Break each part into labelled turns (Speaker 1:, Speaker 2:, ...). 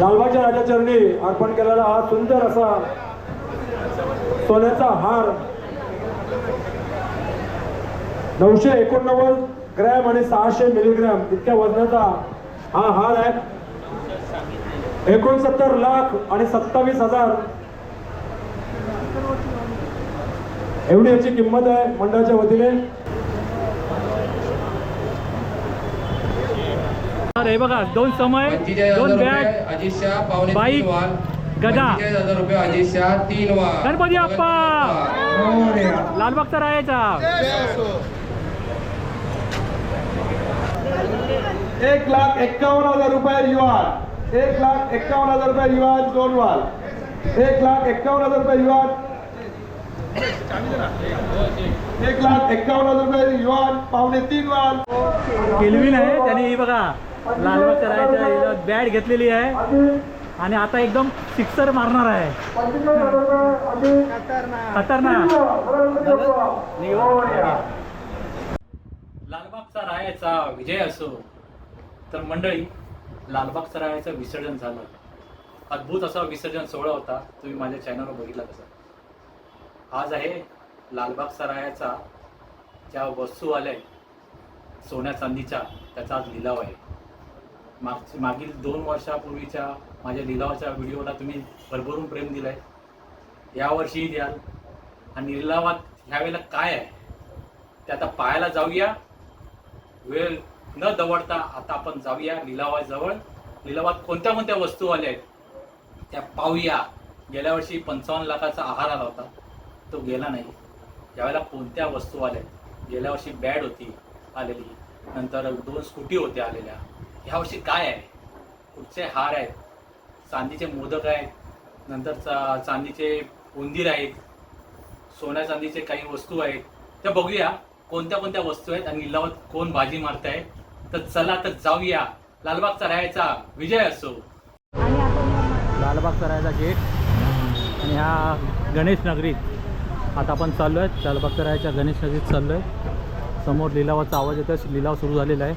Speaker 1: लालबागच्या राजाचरणी अर्पण केलेला हा सुंदर असा सोन्याचा हार. नऊशे एकोणनव्वद ग्रॅम आणि सहाशे मिलीग्रॅम इतक्या वजनाचा हा हार आहे. एकोणसत्तर लाख आणि सत्तावीस हजार. एवढी याची किंमत आहे मंडळाच्या वतीने.
Speaker 2: हे। बघा दोन समय दोन बॅग बाईक, गदा.
Speaker 3: हज़ार रुपये अजित शाह तीन वाल.
Speaker 2: गणपती बाप्पा!
Speaker 3: बाप्पा.
Speaker 2: लालबागचा राहायचा.
Speaker 1: एक लाख एक्कावन्न हज़ार रुपये युवान एक लाख एक्कावन्न हज़ार रुपये युवान दोन वाल. एक लाख एक्कावन्न हज़ार रुपये युवान एक लाख एक्कावन्न हज़ार रुपये युवान पावणे तीन वाल.
Speaker 2: केल्विन आहे त्याने बघा. लालबागच्या करायचा बॅट घेतलेली आहे. आणि आता एकदम सिक्सर मारणार आहे. खतरनाक. लालबागचा राहायचा विजय असो तर मंडळी लालबागचा राहायचं विसर्जन झालं. अद्भुत असा विसर्जन सोहळा होता. तुम्ही माझ्या चॅनलवर बघितला तसा आज आहे लालबागचा राहायचा ज्या वस्तू आल्या सोन्या चांदीच्या त्याचा आज लिलाव आहे. माग मागील दोन वर्षापूर्वीच्या माझ्या लिलावाच्या व्हिडिओला तुम्ही भरभरून प्रेम दिलं आहे यावर्षीही द्याल. आणि लिलावात ह्यावेळेला काय आहे? ते आता पाहायला जाऊया. वेळ न दवडता आता आपण जाऊया लिलावाजवळ. लिलावात कोणत्या कोणत्या वस्तू आल्या आहेत? त्या पाहूया. गेल्या वर्षी पंचावन्न लाखाचा आहार आला होता. तो गेला नाही. यावेळेला कोणत्या वस्तू आल्या आहेत? गेल्या वर्षी बॅड होती आलेली. नंतर दोन स्कूटी होत्या आलेल्या. ह्या वर्षी काय आहे? कुठचे हार आहेत? चांदीचे मोदक आहेत. नंतर चा चांदीचे उंदीर आहेत. सोन्या चांदीचे काही वस्तू आहेत. त्या बघूया कोणत्या कोणत्या वस्तू आहेत आणि लिलावात कोण बाजी मारताय. तर चला तर जाऊया. लालबागचा राहायचा विजय असो. लालबागचा राहायचा गेट. आणि ह्या गणेश नगरीत आता आपण चाललो आहे लालबागचा राहायच्या गणेश नगरीत चाललो आहे समोर लिलावाचा आवाज येतो लिलाव सुरू झालेला आहे.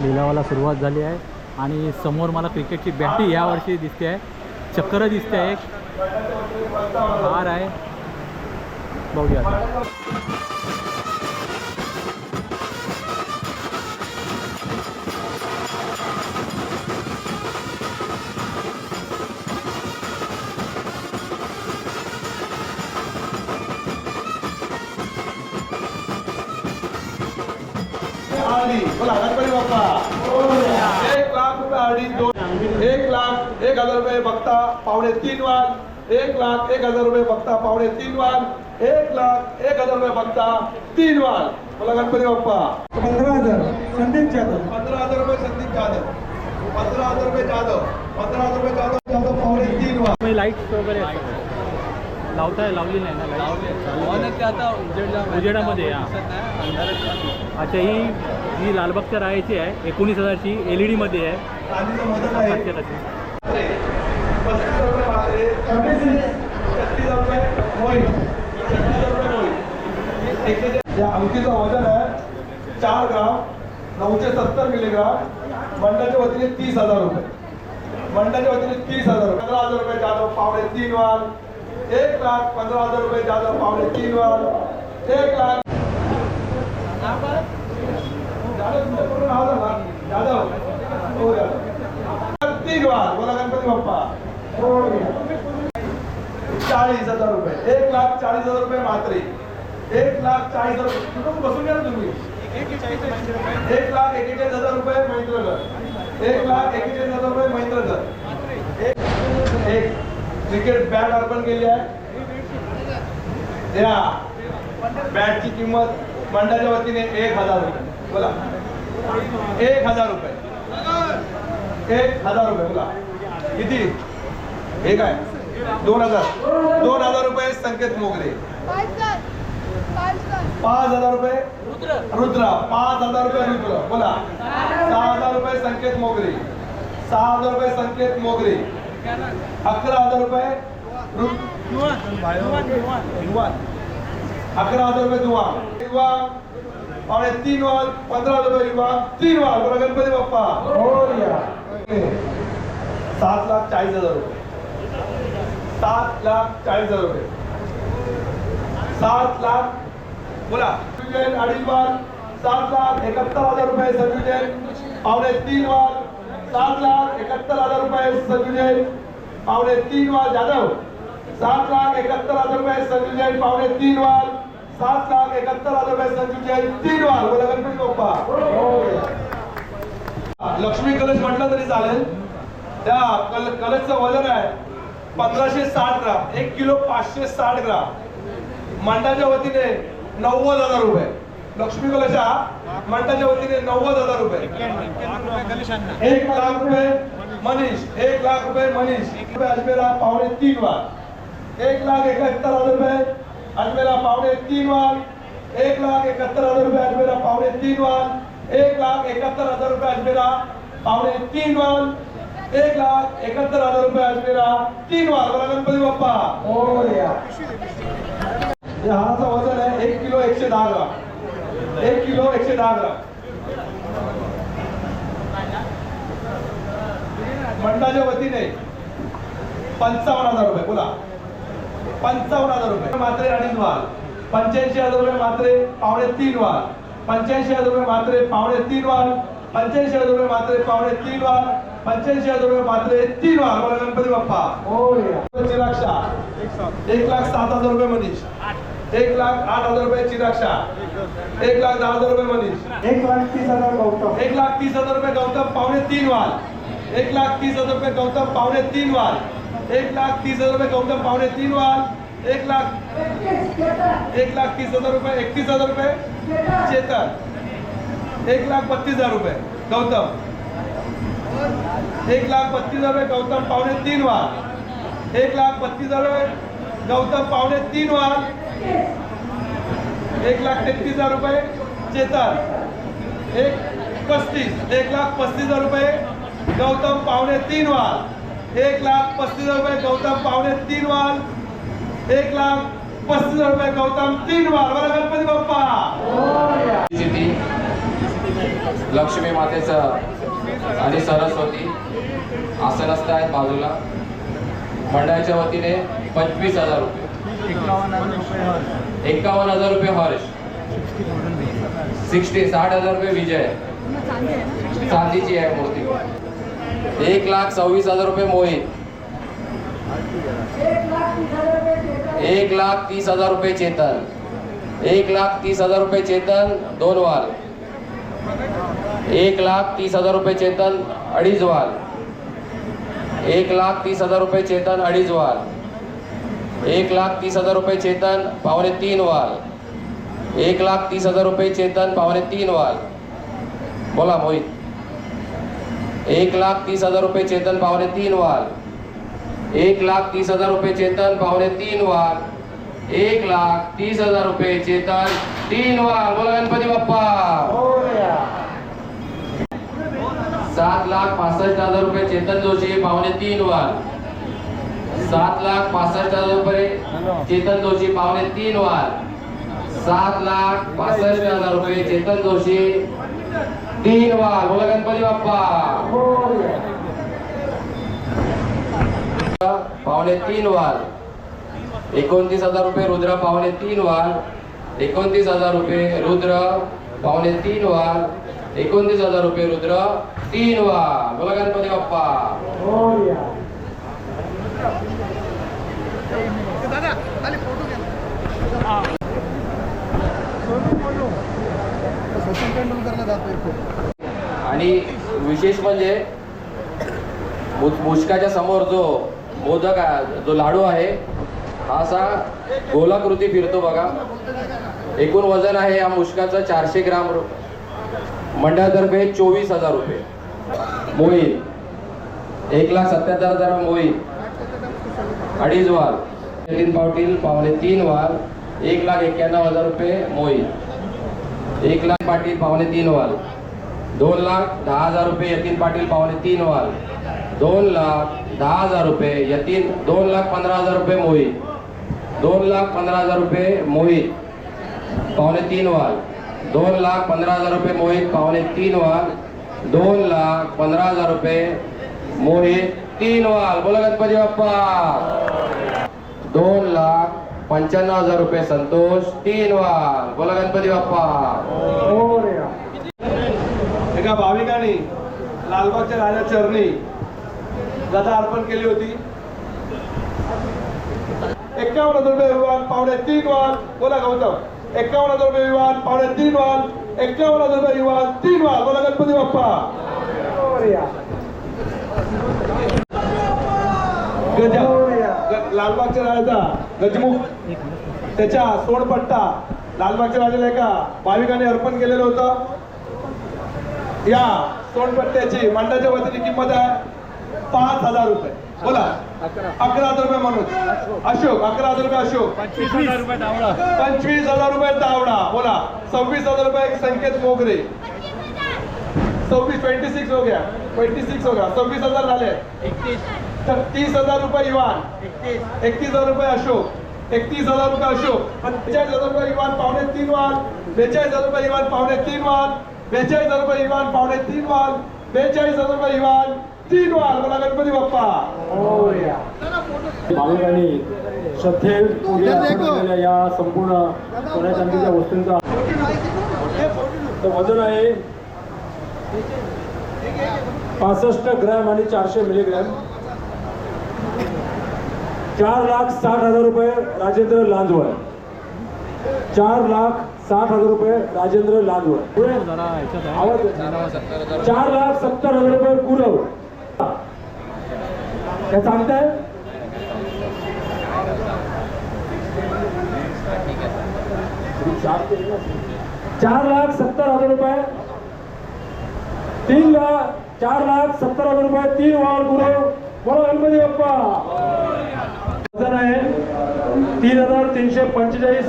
Speaker 2: लिलावाला सुरुवात झाली आहे. आणि समोर मला क्रिकेटची बॅटी यावर्षी दिसते आहे. चक्कर दिसते आहे. एक हार आहे. बघूया.
Speaker 1: आरडी बोला गणपती बाप्पा. एक लाख रुपये आरडी दोन एक लाख एक हजार रुपये बघता पावणे तीन वाल एक लाख एक हजार रुपये बघता पावणे तीन वाल एक लाख एक हजार रुपये बघता तीन वाल बोला गणपती बाप्पा. पंधरा हजार. संदीप जाधव. पंधरा हजार रुपये संदीप जाधव. पंधरा हजार रुपये जाधव. पंधरा हजार रुपये जाधव. जाधव पावणे तीन वाल
Speaker 2: लाईट्स वगैरे लावताय लावली नाही ना लाइट? उजेडामध्ये हा. अच्छा ही ही लालबागच्या राहायची आहे एकोणीस हजारची एल ई डीमध्ये आहे.
Speaker 1: या अंगठीचं वजन आहे चार ग्राम नऊशे सत्तर मिलीग्राम मंडळाच्या वतीने तीस हजार रुपये. मंडळाच्या वतीने तीस हजार रुपये. पंधरा हजार रुपये पावणे तीन वाल एक लाख पंधरा हजार रुपये जाधव पावले तीन वाल एक लाख जाधव जाधव हो जाधव तीन वार. बोला गणपती बाप्पा. चाळीस हजार रुपये. एक लाख चाळीस हजार रुपये मात्रे. एक लाख चाळीस हजार रुपये. कुठून बसून घ्या ना तुम्ही. एक लाख एकेचाळीस हजार रुपये महिंद्रगर एक लाख एकेचाळीस हजार रुपये महिंद्रगर एक एक क्रिकेट बॅट अर्पण केली आहे. या बॅटची किंमत मंडळाच्या वतीने एक हजार रुपये. बोला. एक हजार रुपये. एक हजार रुपये बोला. किती? हे काय दोन हजार. दोन हजार रुपये संकेत मोगरे. पाच हजार रुपये रुद्र. पाच हजार रुपये रुद्र. बोला. सहा हजार रुपये संकेत मोगरे. सहा हजार रुपये संकेत मोगरे. अकरा हजार रुपये? युवान. अकरा हजार रुपये दुवा युवा पावणे तीन वाल पंधरा हजार रुपये युवा तीन वाल बोला गणपती बाप्पा. लाख चाळीस हजार रुपये. सात लाख चाळीस हजार रुपये. सात लाख बोला. अडीच वार सात लाख एकाहत्तर हजार रुपये संजय पावणे तीन वार सात लाख एकाहत्तर हजार रुपये संजय पावने तीन वार जाधव. सात लाख एकाहत्तर हजार रुपये संजय पावणे तीन वार सात लाख एकाहत्तर हजार रुपये संजय तीन वार बोला गणपती बाप्पा. लक्ष्मी कलश म्हटलं तरी चालेल. त्या कल कलशचं वजन आहे पंधराशे साठ ग्राम. एक किलो पाचशे साठ ग्राम. मंडळाच्या वतीने नव्वद हजार रुपये. लक्ष्मी कलशा मंडळाच्या वतीने नव्वद हजार रुपये. एक लाख रुपये मनीष एक लाख रुपये मनीष. अजमेरा पावणे तीन वार एक लाख एकाहत्तर हजार रुपये अजमेरा पावणे तीन वार एक लाख एकाहत्तर हजार रुपये अजमेरा पावणे तीन वार एक लाख एकाहत्तर हजार रुपये अजमेरा पावणे तीन वार एक लाख एकाहत्तर हजार रुपये अजमेरा तीन वार बोला गणपती बाप्पा. मोरया. या हाराचं वजन आहे एक किलो एकशे दहा ग्राम. एक किलो एकशे दहा ग्राम. मंडळाच्या वतीने पंचावन्न हजार रुपये बोला. पंचावन्न हजार रुपये. मात्रे अडीच वाल. पंच्याऐंशी हजार रुपये मात्रे पावणे तीन वाल. पंच्याऐंशी हजार रुपये मात्रे पावणे तीन वाल. पंच्याऐंशी हजार रुपये मात्रे पावणे तीन वाल. पंच्याऐंशी हजार रुपये मात्रे तीन वाल. बोला गणपती बाप्पा. चिराक्षा एक लाख सात हजार रुपये मनीष. एक लाख आठ हजार रुपये चिराक्षा एक लाख दहा हजार रुपये मनीष
Speaker 4: एक लाख तीस हजार गौतम
Speaker 1: एक लाख तीस हजार रुपये गौतम पावणे तीन वाल एक लाख तीस हजार रुपये गौतम पावणे तीन वाल एक लाख तीस हजार रुपये गौतम पावणे तीन वाल एक लाख एक लाख तीस हजार रुपये एकतीस हजार रुपये चेतन एक लाख बत्तीस हजार रुपये गौतम एक लाख बत्तीस हजार रुपये गौतम पावणे तीन वाल एक लाख बत्तीस हजार रुपये गौतम पावणे तीन वाल एक लाख तेहतीस हजार रुपये चेतन एक पस्तीस एक लाख पस्तीस हजार रुपये गौतम पावणे तीन वाल. एक लाख पस्तीस हजार रुपये गौतम पावणे तीन वाल. एक लाख पस्तीस हजार रुपये गौतम तीन वाल. मला गणपती बाप्पा.
Speaker 3: लक्ष्मी मातेचं आणि सरस्वती आसनस्थ आहेत बाजूला. मंडळाच्या वतीने पंचवीस हजार रुपये. एकावन्न हजार रुपये हर्ष सिक्स्टी साठ हजार रुपये विजय. चांदीची आहे मूर्ती. एक लाख सव्वीस हजार रुपये मोहित. एक लाख तीस हजार रुपये चेतन. एक लाख तीस हजार रुपये चेतन दोन वाल. एक लाख तीस हजार रुपये चेतन अडीच वाल. एक लाख तीस हजार रुपये चेतन अडीच वाल. एक लाख तीस हजार रुपये चेतन पावणे तीन वाल. एक लाख तीस हजार रुपये चेतन पावणे तीन वाल. बोला मोहित. एक लाख तीस हजार रुपये चेतन पावणे तीन वाल. एक लाख तीस हजार रुपये चेतन पावणे तीन वाल. एक लाख तीस हजार रुपये चेतन तीन वाल. बोला गणपती बाप्पा. सात लाख पासष्ट हजार रुपये चेतन जोशी पावणे तीन वाल. सात लाख पासष्ट हजार रुपये. चेतन जोशी पावणे तीन वाल सात लाख पासष्ट हजार रुपये चेतन जोशी. तीन वार. बोला गणपती बाप्पा. पावणे तीन वाल एकोणतीस हजार रुपये रुद्र पावणे तीन वार. एकोणतीस हजार रुपये रुद्र पावणे तीन वाल एकोणतीस हजार रुपये रुद्र तीन वार. बोला गणपती बाप्पा.
Speaker 4: सचिन तेंडुलकरला जातोय
Speaker 3: आणि विशेष म्हणजे मु- मुष्काच्या समोर जो मोदक आहे जो लाडू आहे हा असा गोलाकृती फिरतो बघा. एकूण वजन आहे या मुष्काचं चारशे ग्राम मंडळातर्फे चोवीस हजार रुपये. मोईन एक लाख सत्याहत्तर हजार मोहीत अडीच वाल. नितीन पाटील पावणे तीन वाल. एक लाख एक्क्याण्णव हजार रुपये मोईन एक लाख पाटील पावणे तीन वाल. दोन लाख दहा हजार रुपये यतीन पाटील पावणे तीन वाल. दोन लाख दहा हजार रुपये यतीन दोन लाख पंधरा हजार रुपये मोहित. दोन लाख पंधरा हजार रुपये मोहित पावणे तीन वाल. दोन लाख पंधरा हजार रुपये मोहित पावणे तीन वाल. दोन लाख पंधरा हजार रुपये मोहित तीन वाल. बोला गणपती बाप्पा. दोन लाख पंच्याण्णव हजार रुपये संतोष. तीन वार बोला गणपती बाप्पा.
Speaker 1: एका भाविकाने लालबागच्या राजा चरणी गदा अर्पण केली होती. एकावन्न हजार रुपये विमान पावणे तीन वाल बोला गौतम. एकावन्न हजार रुपये विमान पावणे तीन वाल एक्कावन्न हजार रुपये विमान तीन वाल बोला गणपती बाप्पा. लालबागच्या राजाचा गजमुख त्याच्या सोडपट्टा लालबागच्या राजाला एका भाविकाने अर्पण केलेलं होतं. या सोनपट्ट्याची मंडळाच्या वतीने किंमत आहे पाच हजार रुपये. बोला. अकरा हजार रुपये म्हणून. अशोक अकरा हजार रुपये अशोक. पंचवीस हजार रुपये तावडा. बोला. सव्वीस हजार रुपये संकेत मोगरे. सव्वीस ट्वेंटी सिक्स हो गया. ट्वेंटी सिक्स हो गया. सव्वीस हजार झाले. तर तीस हजार रुपये युवान एकतीस. हजार रुपये अशोक. एकतीस हजार रुपये अशोक. बेचाळीस हजार रुपये युवान पावणे तीन वाल. बेचाळीस हजार रुपये युवान पावणे तीन वाल. बेचाळीस हजार रुपये युवान पावणे तीन वाल. बेचाळीस हजार रुपये युवान तीन वाल. बोला गणपती बाप्पा.
Speaker 5: भाविकांनी श्रद्धे या संपूर्ण सोन्या चांदीच्या वस्तूंचा वजन आहे पासष्ट ग्रॅम आणि चारशे मिलीग्रॅम. चार लाख साठ हजार रुपये राजेंद्र लांजवळ. चार लाख साठ हजार रुपये राजेंद्र लांजवळ. पुढे आवाज चार लाख सत्तर हजार रुपये कुरव. काय सांगताय? चार लाख सत्तर हजार रुपये. तीन लाख चार लाख सत्तर हजार रुपये तीन वार गुरु बोला गणपती बाप्पा. वजन आहे तीन हजार तीनशे पंचेचाळीस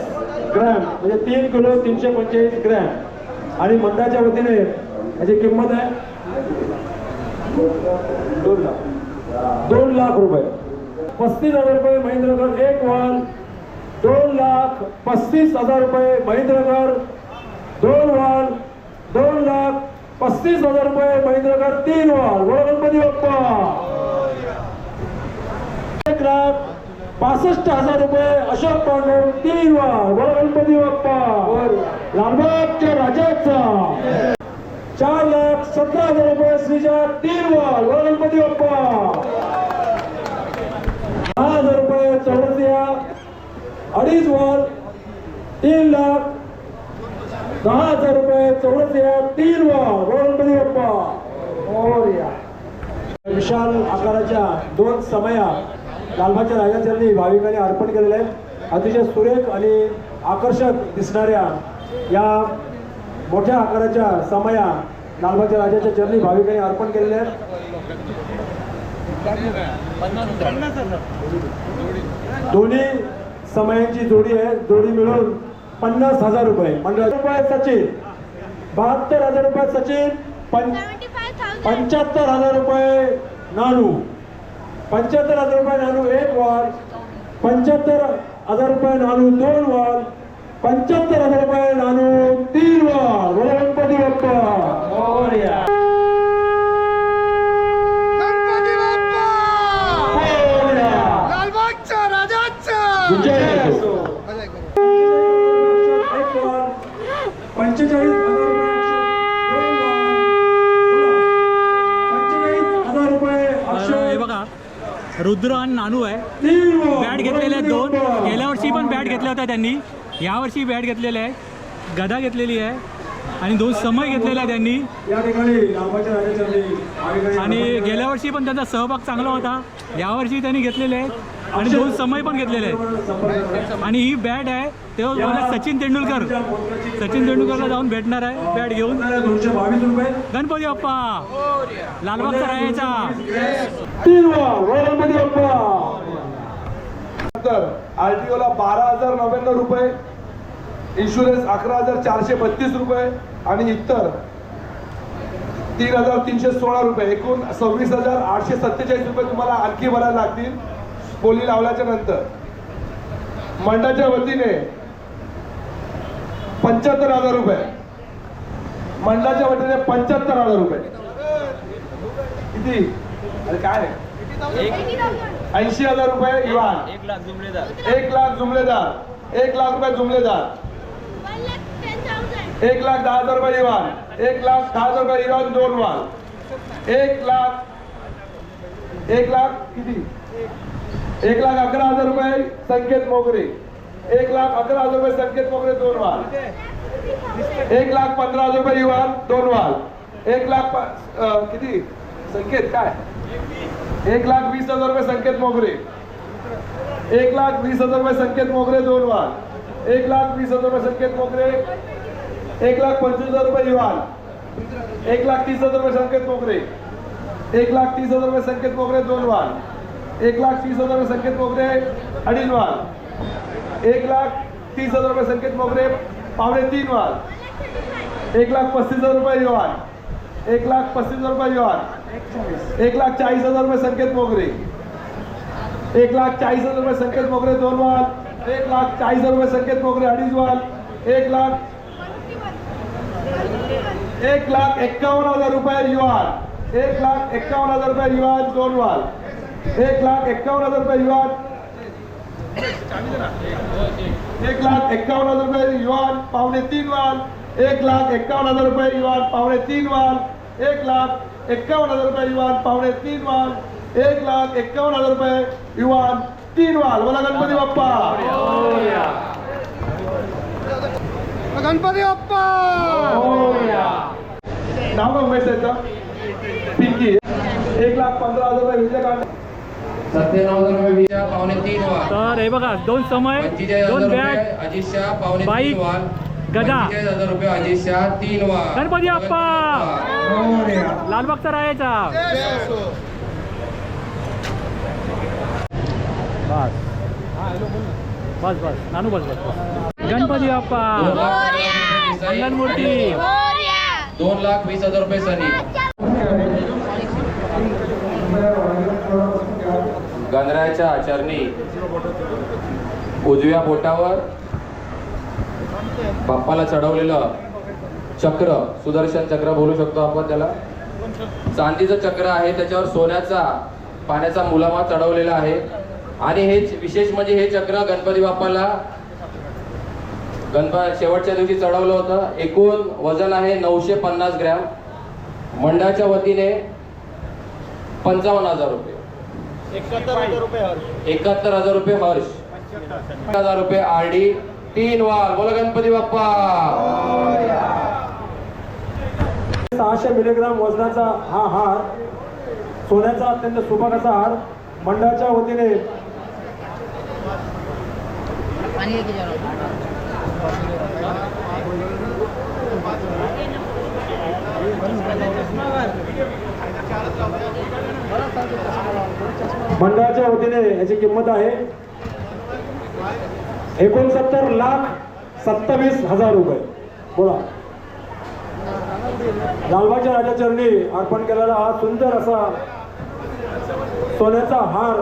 Speaker 5: ग्रॅम म्हणजे तीन किलो तीनशे पंचेचाळीस ग्रॅम. आणि मंदाच्या वतीने याची किंमत आहे दोन लाख. दोन लाख रुपये. पस्तीस हजार रुपये महेंद्रगड एक वन दोन लाख पस्तीस हजार रुपये महेंद्रगड दोन वन दोन लाख पस्तीस हजार रुपये महेंद्रगड तीन वन गणपती बाप्पा. एक लाख पासष्ट हजार रुपये अशोक पांडव तीन वाल गणपती बाप्पा. लालबागच्या राजाचा. चार लाख सतरा हजार रुपये श्रीजा तीन वाल गणपती बाप्पा. दहा हजार रुपये चौरसिया अडीच वर तीन लाख. दहा हजार रुपये चौरसिया तीन वर गणपती बाप्पा. विशाल आकाराच्या दोन समया लालबागच्या राजाचरणी भाविकांनी अर्पण केलेल्या आहेत अतिशय सुरेख आणि आकर्षक दिसणाऱ्या या मोठ्या आकाराच्या समया लालबागच्या राजाच्या चरणी भाविकांनी अर्पण केलेल्या आहेत. दोन्ही समयांची जोडी आहे. जोडी मिळून पन्नास हजार रुपये. पंधरा रुपये सचिन. बहात्तर हजार रुपये सचिन. पंच्याहत्तर हजार रुपये नानू. पंच्याहत्तर हजार रुपये नानू एक वाल. पंच्याहत्तर हजार रुपये नानू दोन वाल. पंच्याहत्तर हजार रुपये नानू तीन वाल. गणपती बाप्पा. विजय असो.
Speaker 4: बजाय करू.
Speaker 5: एक वाल पंचेचाळीस हजार रुपये पंचेचाळीस हजार रुपये अक्षय
Speaker 2: हे बघा रुद्र आणि नानू आहे. बॅट घेतलेले आहेत दोन. गेल्या वर्षी पण बॅट घेतल्या होत्या त्यांनी. यावर्षी बॅट घेतलेल्या आहे. गदा घेतलेली आहे. आणि दोन समय घेतलेला आहे त्यांनी. आणि गेल्या वर्षी पण त्यांचा सहभाग चांगला होता. यावर्षी त्यांनी घेतलेले आहेत. आणि दोन समय पण घेतलेले आहेत. आणि ही बॅट आहे तेव्हा मला सचिन तेंडुलकर. सचिन तेंडुलकरला जाऊन भेटणार आहे बॅट घेऊन. गणपती बाप्पा लालबागचा राहायचा.
Speaker 5: तीन
Speaker 1: आरटीओ ला बारा हजार नव्याण्णव रुपये इन्शुरन्स अकरा हजार चारशे बत्तीस रुपये आणि इतर तीन हजार तीनशे सोळा रुपये. एकूण सव्वीस हजार आठशे सत्तेचाळीस रुपये तुम्हाला आणखी भरायला लागतील. बोली लावल्याच्या नंतर मंडळाच्या वतीने पंच्याहत्तर हजार रुपये. मंडळाच्या वतीने पंच्याहत्तर हजार रुपये. किती? अरे काय? ऐंशी हजार रुपये युवान
Speaker 6: एक लाख जुमलेदार.
Speaker 1: एक लाख जुमलेदार. एक लाख रुपये जुमलेदार. एक लाख दहा हजार रुपये युवान एक लाख दहा हजार रुपये युवान दोन वाल. एक लाख एक लाख किती? एक लाख अकरा हजार रुपये संकेत मोगरे एक लाख अकरा हजार रुपये संकेत मोगरे दोन वाल एक लाख पंधरा हजार रुपये युवान दोन वाल एक लाख किती संकेत काय एक लाख वीस हजार रुपये संकेत मोगरे एक लाख वीस हजार रुपये संकेत मोगरे दोन वाल एक लाख वीस हजार रुपये संकेत मोगरे एक लाख पंचवीस हजार रुपये युवान एक लाख तीस हजार रुपये संकेत मोगरे एक लाख तीस हजार रुपये संकेत मोगरे दोन वाल एक लाख तीस हजार रुपये संकेत मोगरे अडीच वाल एक लाख तीस हजार रुपये संकेत मोगरे पावणे तीन वाल एक लाख पस्तीस हजार रुपये युवान एक लाख पस्तीस हजार रुपये युवान एक लाख चाळीस हजार रुपये संकेत मोगरे एक लाख चाळीस हजार रुपये संकेत मोगरे दोन वाल एक लाख चाळीस हजार रुपये संकेत मोगरे अडीच वाल एक लाख एक लाख एक्कावन्न हजार रुपये युवान एक लाख एक्कावन्न हजार रुपये युवान दोन वाल एक लाख एक्कावन्न हजार रुपये युवान. एक लाख एक्कावन्न हजार रुपये युवान पावणे तीन वाल. एक लाख एक्कावन्न हजार रुपये युवान पावणे तीन वाल. एक लाख एक्कावन्न हजार रुपये युवान पावणे तीन वाल. एक लाख एक्कावन्न हजार रुपये युवान तीन वाल. बोला गणपती बाप्पा.
Speaker 4: गणपती बाप्पा.
Speaker 1: नाव याचं? पिंकी. एक लाख पंधरा हजार रुपये विजयकांत
Speaker 3: सत्त्याण्णव हजार रुपये विजया पावणे तीन
Speaker 2: तर हे बघा दोन समय दोन
Speaker 3: अजित शाह पावणे
Speaker 2: बाईक, गदा.
Speaker 3: हजार रुपये अजित शाह तीन
Speaker 2: गणपती. लालबागचा राहायचा. बस. बस बस. नानू बस बस गणपती बाप्पा. मंगलमूर्ती
Speaker 3: दोन लाख वीस हजार रुपये सनी गणरायाच्या आचरणी उजव्या बोटावर बाप्पाला चढवलेलं चक्र सुदर्शन चक्र बोलू शकतो आपण त्याला. चांदीचं चक्र आहे त्याच्यावर सोन्याचा पाण्याचा मुलामा चढवलेला आहे. आणि हे विशेष म्हणजे हे चक्र गणपती बाप्पाला गणपती शेवटच्या दिवशी चढवलं होतं. एकूण वजन आहे नऊशे पन्नास ग्रॅम. मंडळाच्या वतीने पंचावन्न हजार रुपये.
Speaker 6: एकाहत्तर हजार रुपये हर
Speaker 3: एकाहत्तर हजार रुपये हर्ष. हजार रुपये आर डी तीन वार बोला गणपती बाप्पा.
Speaker 5: सहाशे मिलीग्राम वजनाचा हा हार सोन्याचा अत्यंत सुबक असा हार मंडळाच्या वतीने. मंडळाच्या वतीने याची किंमत आहे एकोणसत्तर लाख सत्तावीस हजार रुपये. बोला. लालबागच्या राजाचरणी अर्पण केलेला हा सुंदर असा सोन्याचा हार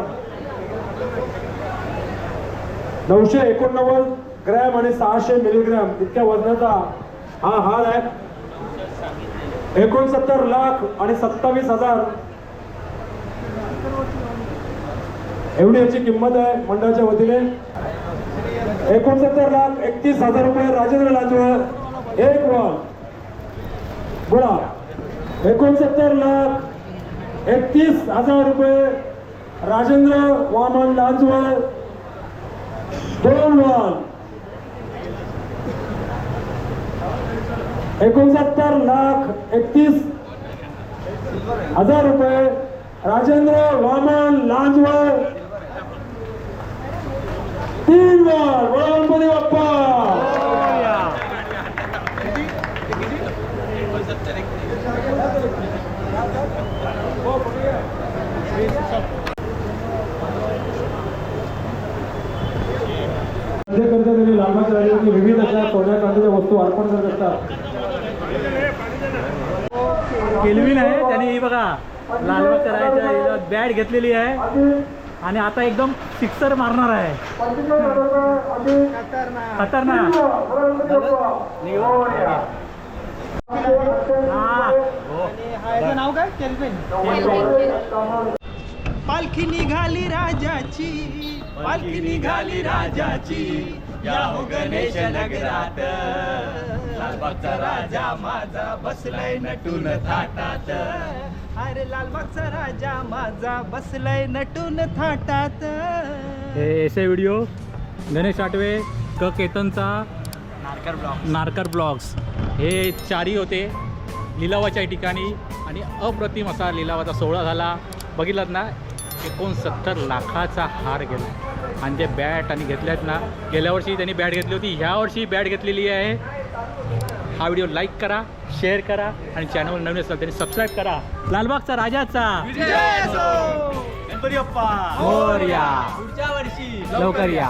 Speaker 5: नऊशे एकोणनव्वद ग्रॅम आणि सहाशे मिलीग्रॅम इतक्या वजनाचा हा हार आहे. एकोणसत्तर लाख आणि सत्तावीस हजार एवढी याची किंमत आहे. मंडळाच्या वतीने एकोणसत्तर लाख एकतीस हजार रुपये राजेंद्र लाजवळ. एक वॉल बोला. एकोणसत्तर लाख एकतीस हजार रुपये राजेंद्र वामन लाजवळ. दोन वॉल एकोणसत्तर लाख एकतीस हजार रुपये राजेंद्र वामन लांजवळ. तीन बोला गणपती बाप्पा राजांनी विविध अशा सोन्या चांदीच्या वस्तू अर्पण करत असतात.
Speaker 2: केल्विन आहे त्याने ही बघा लालबागच्या राहायच्या बॅट घेतलेली आहे. आणि आता एकदम सिक्सर मारणार आहे. खतरनाक.
Speaker 6: नाव काय पालखी निघाली राजाची पालखी निघाली राजाची. या हो गणेश नगरात. लालबागचा राजा माझा बसलाय नटून थाटात. अरे लालबागचा राजा माझा बसलाय नटून थाटात.
Speaker 2: हे ऐसे व्हिडिओ गणेश आटवे क. केतनचा.
Speaker 6: Narkar blog
Speaker 2: Narkar blogs. हे चारी होते. लिलावाच्या ठिकाणी आणि अप्रतिम असा लिलावाचा सोहळा झाला. बघितलात ना एकोणसत्तर लाखाचा हार गेला. आणि ते बॅट आणि घेतल्यात ना गेल्या वर्षी त्यांनी बॅट घेतली होती. ह्या वर्षी बॅट घेतलेली आहे हा व्हिडिओ लाईक करा शेअर करा आणि चॅनलवर नवीन असेल तरी सबस्क्राईब करा. लालबागचा राजाचा मोरया.
Speaker 6: पुढच्या वर्षी.
Speaker 2: लवकर या.